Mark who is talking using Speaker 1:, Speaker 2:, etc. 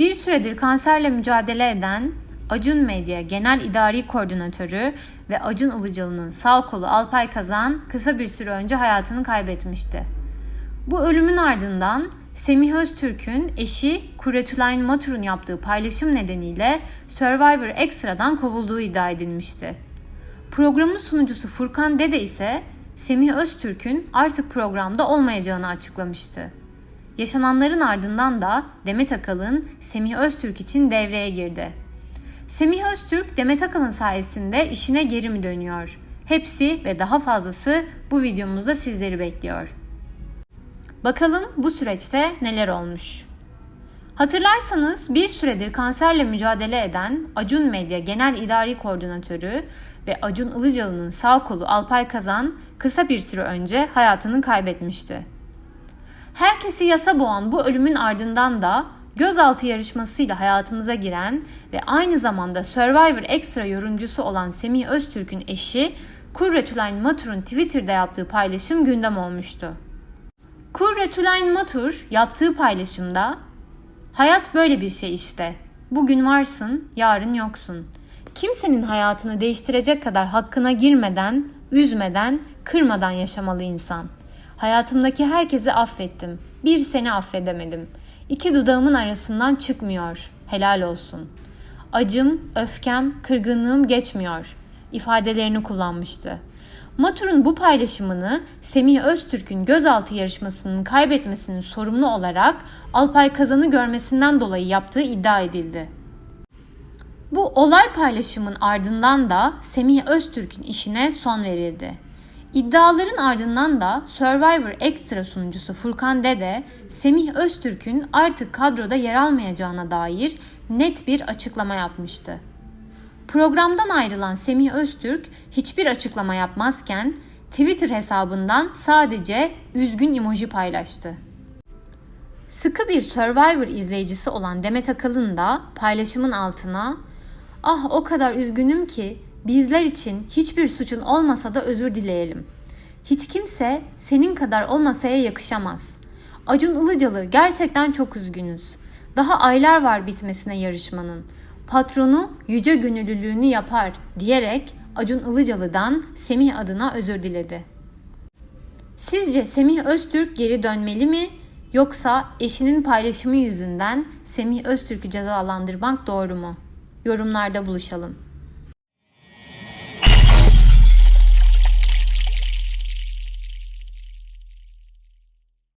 Speaker 1: Bir süredir kanserle mücadele eden Acun Medya Genel İdari Koordinatörü ve Acun Ilıcalı'nın sağ kolu Alpay Kazan kısa bir süre önce hayatını kaybetmişti. Bu ölümün ardından Semih Öztürk'ün eşi Kuretülayn Matur'un yaptığı paylaşım nedeniyle Survivor Extra'dan kovulduğu iddia edilmişti. Programın sunucusu Furkan Dede ise Semih Öztürk'ün artık programda olmayacağını açıklamıştı. Yaşananların ardından da Demet Akalın Semih Öztürk için devreye girdi. Semih Öztürk Demet Akalın sayesinde işine geri mi dönüyor? Hepsi ve daha fazlası bu videomuzda sizleri bekliyor. Bakalım bu süreçte neler olmuş? Hatırlarsanız bir süredir kanserle mücadele eden Acun Medya Genel İdari Koordinatörü ve Acun Ilıcalı'nın sağ kolu Alpay Kazan kısa bir süre önce hayatını kaybetmişti. Herkesi yasa boğan bu ölümün ardından da gözaltı yarışmasıyla hayatımıza giren ve aynı zamanda Survivor Extra yorumcusu olan Semih Öztürk'ün eşi Kurretülayn Matur'un Twitter'da yaptığı paylaşım gündem olmuştu. Kurretülayn Matur yaptığı paylaşımda Hayat böyle bir şey işte. Bugün varsın, yarın yoksun. Kimsenin hayatını değiştirecek kadar hakkına girmeden, üzmeden, kırmadan yaşamalı insan. Hayatımdaki herkesi affettim. Bir seni affedemedim. İki dudağımın arasından çıkmıyor. Helal olsun. Acım, öfkem, kırgınlığım geçmiyor. ifadelerini kullanmıştı. Matur'un bu paylaşımını Semih Öztürk'ün gözaltı yarışmasının kaybetmesinin sorumlu olarak Alpay Kazan'ı görmesinden dolayı yaptığı iddia edildi. Bu olay paylaşımın ardından da Semih Öztürk'ün işine son verildi. İddiaların ardından da Survivor Extra sunucusu Furkan Dede, Semih Öztürk'ün artık kadroda yer almayacağına dair net bir açıklama yapmıştı. Programdan ayrılan Semih Öztürk hiçbir açıklama yapmazken Twitter hesabından sadece üzgün emoji paylaştı. Sıkı bir Survivor izleyicisi olan Demet Akalın da paylaşımın altına "Ah o kadar üzgünüm ki bizler için hiçbir suçun olmasa da özür dileyelim. Hiç kimse senin kadar o masaya yakışamaz. Acun Ilıcalı gerçekten çok üzgünüz. Daha aylar var bitmesine yarışmanın. Patronu yüce gönüllülüğünü yapar diyerek Acun Ilıcalı'dan Semih adına özür diledi. Sizce Semih Öztürk geri dönmeli mi yoksa eşinin paylaşımı yüzünden Semih Öztürk'ü cezalandırmak doğru mu? Yorumlarda buluşalım.